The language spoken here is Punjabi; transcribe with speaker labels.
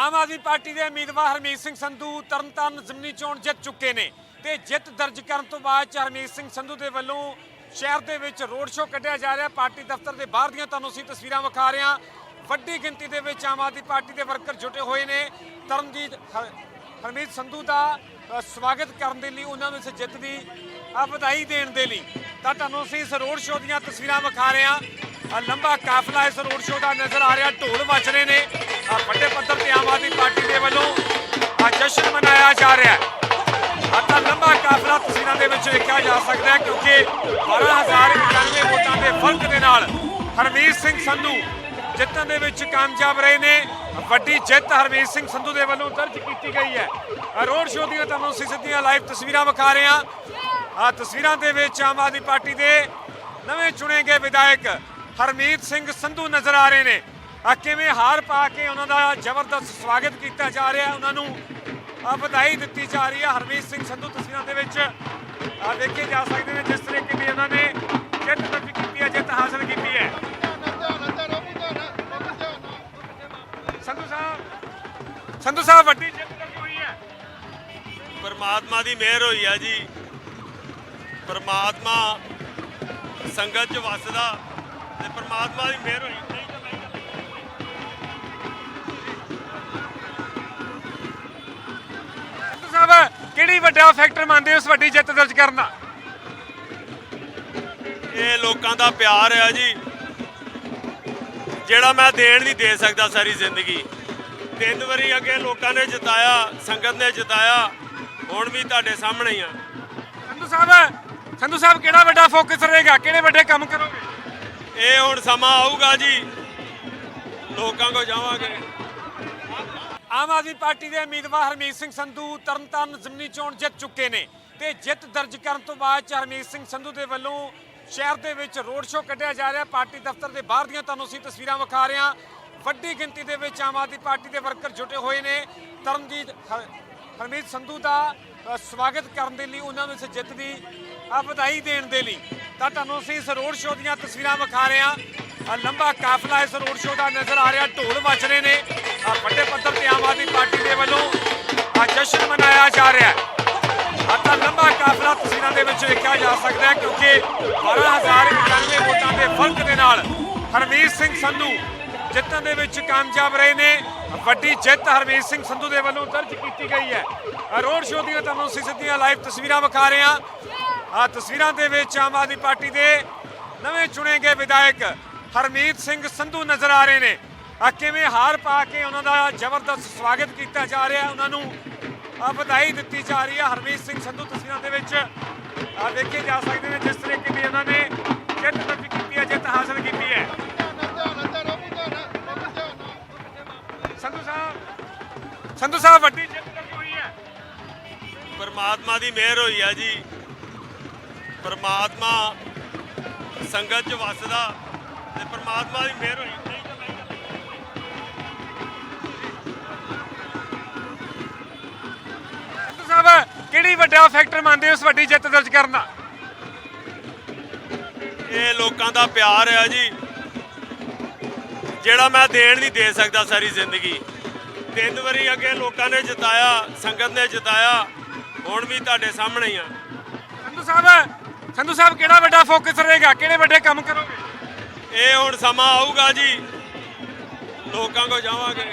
Speaker 1: ਆਮ ਆਦਮੀ ਪਾਰਟੀ ਦੇ ਉਮੀਦਵਾਰ ਹਰਮੀਤ ਸਿੰਘ ਸੰਧੂ ਤਰਨਤਾਰਨ ਜ਼ਿਮਨੀ ਚੋਣ ਜਿੱਤ ਚੁੱਕੇ ਨੇ ਤੇ ਜਿੱਤ ਦਰਜ ਕਰਨ ਤੋਂ ਬਾਅਦ ਚ ਹਰਮੀਤ ਸਿੰਘ ਸੰਧੂ ਦੇ ਵੱਲੋਂ ਸ਼ਹਿਰ ਦੇ ਵਿੱਚ ਰੋਡ ਸ਼ੋਅ ਕੱਢਿਆ ਜਾ ਰਿਹਾ। ਪਾਰਟੀ ਦਫ਼ਤਰ ਦੇ ਬਾਹਰ ਦੀਆਂ ਤੁਹਾਨੂੰ ਅਸੀਂ ਤਸਵੀਰਾਂ ਵਿਖਾ ਰਹੇ ਹਾਂ। ਵੱਡੀ ਗਿਣਤੀ ਦੇ ਵਿੱਚ ਆਮ ਆਦਮੀ ਪਾਰਟੀ ਦੇ ਵਰਕਰ ਜੁਟੇ ਹੋਏ ਨੇ। ਤਰਨਜੀਤ ਹਰ- ਹਰਮੀਤ ਸੰਧੂ ਦਾ ਸਵਾਗਤ ਕਰਨ ਦੇ ਲਈ ਉਹਨਾਂ ਨੂੰ ਇਸ ਜਿੱਤ ਦੀ ਅ, ਵਧਾਈ ਦੇਣ ਦੇ ਲਈ ਤਾਂ ਤੁਹਾਨੂੰ ਅਸੀਂ ਇਸ ਰੋਡ ਸ਼ੋਅ ਦੀਆਂ ਤਸਵੀਰਾਂ ਵਿਖਾ ਰਹੇ ਹਾਂ। ਲੰਬਾ ਕਾਫਲਾ ਇਸ ਰੋਡ ਸ਼ੋਅ ਦਾ ਨਜ਼ਰ ਆ ਰਿਹਾ। ਢੋਲ ਵੱਜ ਰਹੇ ਨੇ। ਵੱਡੇ ਪੱਧਰ ਤੇ ਆਮ ਰਿਹਾ ਹੈ। ਲੰਬਾ ਕਾਫਲਾ ਤਸਵੀਰਾਂ ਦੇ ਵਿੱਚ ਵੇਖਿਆ ਜਾ ਸਕਦਾ ਹੈ ਕਿਉਂਕਿ 12091 ਵੋਟਾਂ ਦੇ ਫ਼ਰਕ ਦੇ ਨਾਲ ਹਰਮੀਤ ਸਿੰਘ ਸੰਧੂ ਜਿੱਤਣ ਦੇ ਵਿੱਚ ਕਾਮਯਾਬ ਰਹੇ ਨੇ। ਵੱਡੀ ਜਿੱਤ ਹਰਮੀਤ ਸਿੰਘ ਸੰਧੂ ਦੇ ਵੱਲੋਂ ਦਰਜ ਕੀਤੀ ਗਈ ਹੈ। ਰੋਡ ਸ਼ੋਅ ਦੀਆਂ ਤੁਹਾਨੂੰ ਅਸੀਂ ਸਿੱਧੀਆਂ ਲਾਈਵ ਤਸਵੀਰਾਂ ਵਿਖਾ ਰਹੇ ਹਾਂ। ਆ ਤਸਵੀਰਾਂ ਦੇ ਵਿੱਚ ਆਮ ਆਦਮੀ ਪਾਰਟੀ ਦੇ ਨਵੇਂ ਚੁਣੇ ਗਏ ਵਿਧਾਇਕ ਹਰਮੀਤ ਸਿੰਘ ਸੰਧੂ ਨਜ਼ਰ ਆ ਰਹੇ ਨੇ। ਆ ਕਿਵੇਂ ਹਾਰ ਪਾ ਕੇ ਉਹਨਾਂ ਦਾ ਜ਼ਬਰਦਸਤ ਸਵਾਗਤ ਕੀਤਾ ਜਾ ਰਿਹਾ ਉਹਨਾਂ ਨੂੰ ਵਧਾਈ ਦਿੱਤੀ ਜਾ ਰਹੀ ਹੈ ਹਰਮੀਤ ਸਿੰਘ ਸੰਧੂ ਤਸਵੀਰਾਂ ਦੇ ਵਿੱਚ। ਆ ਦੇਖੇ ਜਾ ਸਕਦੇ ਨੇ ਜਿਸ ਤਰੀਕੇ ਦੀ ਉਹਨਾਂ ਨੇ ਜਿੱਤ ਦਰਜ ਕੀਤੀ ਹੈ, ਜਿੱਤ ਹਾਸਲ ਕੀਤੀ ਹੈ। ਸੰਧੂ ਸਾਹਿਬ ਸੰਧੂ ਸਾਹਿਬ ਵੱਡੀ ਜਿੱਤ ਦਰਜ ਹੋਈ ਹੈ।
Speaker 2: ਪਰਮਾਤਮਾ ਦੀ ਮਿਹਰ ਹੋਈ ਆ ਜੀ। ਪਰਮਾਤਮਾ ਸੰਗਤ ਚ ਵਸਦਾ ਤੇ ਪਰਮਾਤਮਾ ਦੀ ਮਿਹਰ ਹੋਈ।
Speaker 1: ਵੱਡਾ ਫੈਕਟਰ ਮੰਨਦੇ ਹੋ ਇਸ ਵੱਡੀ ਜਿੱਤ ਦਰਜ ਕਰਨ ਦਾ?
Speaker 2: ਇਹ ਲੋਕਾਂ ਦਾ ਪਿਆਰ ਆ ਜੀ। ਜਿਹੜਾ ਮੈਂ ਦੇਣ ਨਹੀਂ ਦੇ ਸਕਦਾ ਸਾਰੀ ਜ਼ਿੰਦਗੀ। ਤਿੰਨ ਵਾਰੀ ਅੱਗੇ ਲੋਕਾਂ ਨੇ ਜਿਤਾਇਆ ਸੰਗਤ ਨੇ ਜਿਤਾਇਆ ਹੁਣ ਵੀ ਤੁਹਾਡੇ ਸਾਹਮਣੇ ਹੀ ਆ।
Speaker 1: ਸੰਧੂ ਸਾਹਿਬ ਸੰਧੂ ਸਾਹਿਬ ਕਿਹੜਾ ਵੱਡਾ ਫੋਕਸ ਰਹੇਗਾ? ਕਿਹੜੇ ਵੱਡੇ ਕੰਮ ਕਰੋਗੇ?
Speaker 2: ਇਹ ਹੁਣ ਸਮਾਂ ਆਊਗਾ ਜੀ। ਲੋਕਾਂ ਕੋ ਜਾਵਾਂਗੇ।
Speaker 1: ਆਮ ਆਦਮੀ ਪਾਰਟੀ ਦੇ ਉਮੀਦਵਾਰ ਹਰਮੀਤ ਸਿੰਘ ਸੰਧੂ ਤਰਨਤਾਰਨ ਜ਼ਮਨੀ ਚੋਣ ਜਿੱਤ ਚੁੱਕੇ ਨੇ ਤੇ ਜਿੱਤ ਦਰਜ ਕਰਨ ਤੋਂ ਬਾਅਦ ਚ ਹਰਮੀਤ ਸਿੰਘ ਸੰਧੂ ਦੇ ਵੱਲੋਂ ਸ਼ਹਿਰ ਦੇ ਵਿੱਚ ਰੋਡ ਸ਼ੋਅ ਕੱਢਿਆ ਜਾ ਰਿਹਾ। ਪਾਰਟੀ ਦਫ਼ਤਰ ਦੇ ਬਾਹਰ ਦੀਆਂ ਤੁਹਾਨੂੰ ਅਸੀਂ ਤਸਵੀਰਾਂ ਵਿਖਾ ਰਹੇ ਹਾਂ। ਵੱਡੀ ਗਿਣਤੀ ਦੇ ਵਿੱਚ ਆਮ ਆਦਮੀ ਪਾਰਟੀ ਦੇ ਵਰਕਰ ਜੁਟੇ ਹੋਏ ਨੇ। ਤਰਨਜੀਤ, ਹਰ- ਹਰਮੀਤ ਸੰਧੂ ਦਾ ਸਵਾਗਤ ਕਰਨ ਦੇ ਲਈ ਉਹਨਾਂ ਨੂੰ ਇਸ ਜਿੱਤ ਦੀ ਵਧਾਈ ਦੇਣ ਦੇ ਲਈ ਤਾਂ ਤੁਹਾਨੂੰ ਅਸੀਂ ਇਸ ਰੋਡ ਸ਼ੋਅ ਦੀਆਂ ਤਸਵੀਰਾਂ ਵਿਖਾ ਰਹੇ ਹਾਂ। ਅ, ਲੰਬਾ ਕਾਫਲਾ ਇਸ ਰੋਡ ਸ਼ੋਅ ਦਾ ਨਜ਼ਰ ਆ ਰਿਹਾ ਢੋਲ ਵੱਜ ਰਹੇ ਨੇ। ਅ, ਵੱਡੇ ਪੱਧਰ ਤੇ ਆਮ ਆਦਮੀ ਪਾਰਟੀ ਦੇ ਵੱਲੋਂ ਅ, ਜਸ਼ਨ ਮਨਾਇਆ ਜਾ ਰਿਹਾ ਹੈ। आता ਲੰਬਾ ਕਾਫਲਾ ਤਸਵੀਰਾਂ ਦੇ ਵਿੱਚ ਵੇਖਿਆ ਜਾ ਸਕਦਾ ਹੈ ਕਿਉਂਕਿ 12091 ਵੋਟਾਂ ਦੇ ਫ਼ਰਕ ਦੇ ਨਾਲ ਹਰਮੀਤ ਸਿੰਘ ਸੰਧੂ ਜਿੱਤਣ ਦੇ ਵਿੱਚ ਕਾਮਯਾਬ ਰਹੇ ਨੇ। ਵੱਡੀ ਜਿੱਤ ਹਰਮੀਤ ਸਿੰਘ ਸੰਧੂ ਦੇ ਵੱਲੋਂ ਦਰਜ ਕੀਤੀ ਗਈ ਹੈ। ਰੋਡ ਸ਼ੋਅ ਦੀਆਂ ਤੁਹਾਨੂੰ ਅਸੀਂ ਸਿੱਧੀਆਂ ਲਾਈਵ ਤਸਵੀਰਾਂ ਵਿਖਾ ਰਹੇ ਹਾਂ। ਆ ਤਸਵੀਰਾਂ ਦੇ ਵਿੱਚ ਆਮ ਆਦਮੀ ਪਾਰਟੀ ਦੇ ਨਵੇਂ ਚੁਣੇ ਗਏ ਵਿਧਾਇਕ ਹਰਮੀਤ ਸਿੰਘ ਸੰਧੂ ਨਜ਼ਰ ਆ ਰਹੇ ਨੇ। ਆ ਕਿਵੇਂ ਹਾਰ ਪਾ ਕੇ ਉਹਨਾਂ ਦਾ ਜ਼ਬਰਦਸਤ ਸਵਾਗਤ ਕੀਤਾ ਜਾ ਰਿਹਾ ਉਹਨਾਂ ਨੂੰ ਆ ਵਧਾਈ ਦਿੱਤੀ ਜਾ ਰਹੀ ਹੈ ਹਰਮੀਤ ਸਿੰਘ ਸੰਧੂ ਤਸਵੀਰਾਂ ਦੇ ਵਿੱਚ। ਆ ਦੇਖੇ ਜਾ ਸਕਦੇ ਨੇ ਜਿਸ ਤਰੀਕੇ ਦੀ ਉਹਨਾਂ ਨੇ ਜਿੱਤ ਦਰਜ ਕੀਤੀ ਹੈ, ਜਿੱਤ ਹਾਸਲ ਕੀਤੀ ਹੈ। ਸੰਧੂ ਸਾਹਿਬ ਸੰਧੂ ਸਾਹਿਬ ਵੱਡੀ ਜਿੱਤ ਦਰਜ ਹੋਈ ਹੈ।
Speaker 2: ਪਰਮਾਤਮਾ ਦੀ ਮਿਹਰ ਹੋਈ ਹੈ ਜੀ। ਪਰਮਾਤਮਾ ਸੰਗਤ ਚ ਵਸਦਾ। ਤੇ ਪਰਮਾਤਮਾ ਦੀ ਮਿਹਰ ਹੋਈ
Speaker 1: ਕਿਹੜੀ ਵੱਡਾ ਫੈਕਟਰ ਮੰਨਦੇ ਹੋ ਇਸ ਵੱਡੀ ਜਿੱਤ ਦਰਜ ਕਰਨ ਦਾ?
Speaker 2: ਇਹ ਲੋਕਾਂ ਦਾ ਪਿਆਰ ਆ ਜੀ। ਜਿਹੜਾ ਮੈਂ ਦੇਣ ਨਹੀਂ ਦੇ ਸਕਦਾ ਸਾਰੀ ਜ਼ਿੰਦਗੀ। ਤਿੰਨ ਵਾਰੀ ਅੱਗੇ ਲੋਕਾਂ ਨੇ ਜਿਤਾਇਆ ਸੰਗਤ ਨੇ ਜਿਤਾਇਆ ਹੁਣ ਵੀ ਤੁਹਾਡੇ ਸਾਹਮਣੇ ਹੀ ਆ।
Speaker 1: ਸੰਧੂ ਸਾਹਿਬ ਸੰਧੂ ਸਾਹਿਬ ਕਿਹੜਾ ਵੱਡਾ ਫੋਕਸ ਰਹੇਗਾ? ਕਿਹੜੇ ਵੱਡੇ ਕੰਮ ਕਰੋਗੇ?
Speaker 2: ਇਹ ਹੁਣ ਸਮਾਂ ਆਊਗਾ ਜੀ। ਲੋਕਾਂ ਕੋ ਜਾਵਾਂਗੇ।